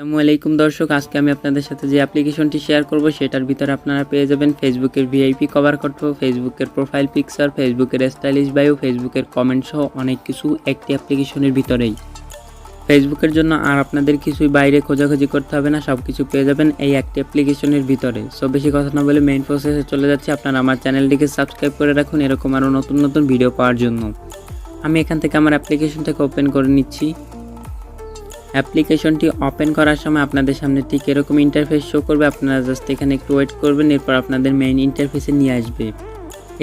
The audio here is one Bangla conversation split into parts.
আসসালামু আলাইকুম দর্শক, আজকে আমি আপনাদের সাথে যে অ্যাপ্লিকেশনটি শেয়ার করব, সেটার ভিতরে আপনারা পেয়ে যাবেন ফেসবুকের ভিআইপি কভার ফটো ফেসবুকের প্রোফাইল পিকচার ফেসবুকের স্টাইলিশ বায়ো ফেসবুকের কমেন্ট সহ অনেক কিছু একটি অ্যাপ্লিকেশনের ভিতরেই। ফেসবুকের জন্য আর আপনাদের কিছুই বাইরে খোঁজাখুঁজি করতে হবে না সব কিছু পেয়ে যাবেন এই একটি অ্যাপ্লিকেশনের ভিতরে। সো বেশি কথা না বলে মেইন প্রসেসে চলে যাচ্ছে, আপনারা আমার চ্যানেলটিকে সাবস্ক্রাইব করে রাখুন, এরকম আরও নতুন নতুন ভিডিও পাওয়ার জন্য। আমি এখান থেকে আমার অ্যাপ্লিকেশনটাকে ওপেন করে নিচ্ছি। অ্যাপ্লিকেশনটি ওপেন করার সময় আপনাদের সামনে ঠিক এরকম ইন্টারফেস শো করবে। আপনারা জাস্ট এখানে একটু ওয়েট করবেন, এরপর আপনাদের মেইন ইন্টারফেসে নিয়ে আসবে।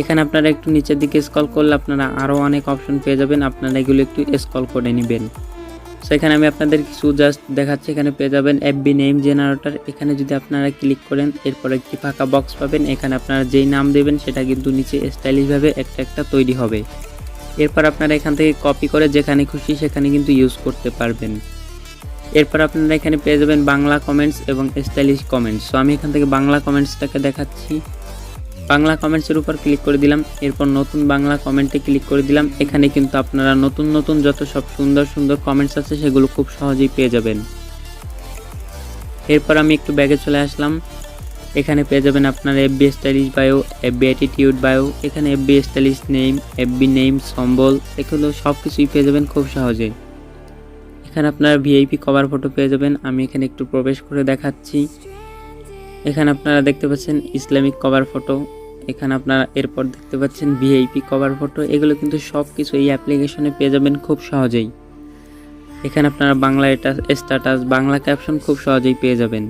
এখানে আপনারা একটু নিচের দিকে স্ক্রল করলে আপনারা আরও অনেক অপশন পেয়ে যাবেন। আপনারা এগুলো একটু স্ক্রল করে নেবেন। সো এখানে আমি আপনাদের কিছু জাস্ট দেখাচ্ছি। এখানে পেয়ে যাবেন এফবি নেম জেনারেটর এখানে যদি আপনারা ক্লিক করেন, এরপর একটি ফাঁকা বক্স পাবেন। এখানে আপনারা যেই নাম দেবেন, সেটা কিন্তু নিচে স্টাইলিশভাবে একটা একটা তৈরি হবে। এরপর আপনারা এখান থেকে কপি করে যেখানে খুশি সেখানে কিন্তু ইউজ করতে পারবেন। এরপর আপনারা এখানে পেয়ে যাবেন বাংলা কমেন্টস এবং স্টাইলিশ কমেন্টস সো আমি এখান থেকে বাংলা কমেন্টসটাকে দেখাচ্ছি। বাংলা কমেন্টসের উপর ক্লিক করে দিলাম। এরপর নতুন বাংলা কমেন্টে ক্লিক করে দিলাম। এখানে কিন্তু আপনারা নতুন নতুন যত সব সুন্দর সুন্দর কমেন্টস আছে, সেগুলো খুব সহজেই পেয়ে যাবেন। এরপর আমি একটু ব্যাগে চলে আসলাম। এখানে পেয়ে যাবেন আপনার FB stylish bio FB attitude bio এখানে FB stylish name FB name symbol, এগুলো সব কিছুই পেয়ে যাবেন খুব সহজে এখানে আপনারা ভিআইপি কভার ফটো পেয়ে যাবেন। আমি এখানে একটু প্রবেশ করে দেখাচ্ছি। এখানে আপনারা দেখতে পাচ্ছেন ইসলামিক কভার ফটো এখানে আপনারা এরপর দেখতে পাচ্ছেন ভিআইপি কভার ফটো এগুলো কিন্তু সব কিছু এই অ্যাপ্লিকেশনে পেয়ে যাবেন খুব সহজেই। এখানে আপনারা বাংলা এটা স্ট্যাটাস বাংলা ক্যাপশন খুব সহজেই পেয়ে যাবেন।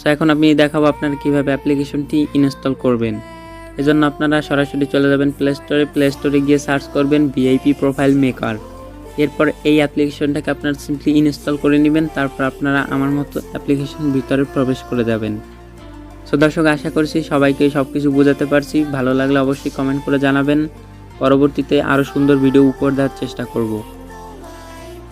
সো এখন আমি দেখাবো আপনারা কীভাবে অ্যাপ্লিকেশনটি ইনস্টল করবেন। এজন্য আপনারা সরাসরি চলে যাবেন প্লে স্টোরে প্লে স্টোরে গিয়ে সার্চ করবেন ভিআইপি প্রোফাইল মেকার এরপর এই অ্যাপ্লিকেশনটাকে আপনারা সিম্পলি ইনস্টল করে নেবেন, তারপর আপনারা আমার মতো অ্যাপ্লিকেশন ভিতরে প্রবেশ করে যাবেন। সো দর্শক, আশা করছি সবাইকে সব কিছু বোঝাতে পারছি। ভালো লাগলে অবশ্যই কমেন্ট করে জানাবেন। পরবর্তীতে আরও সুন্দর ভিডিও উপহার দেওয়ার চেষ্টা করব।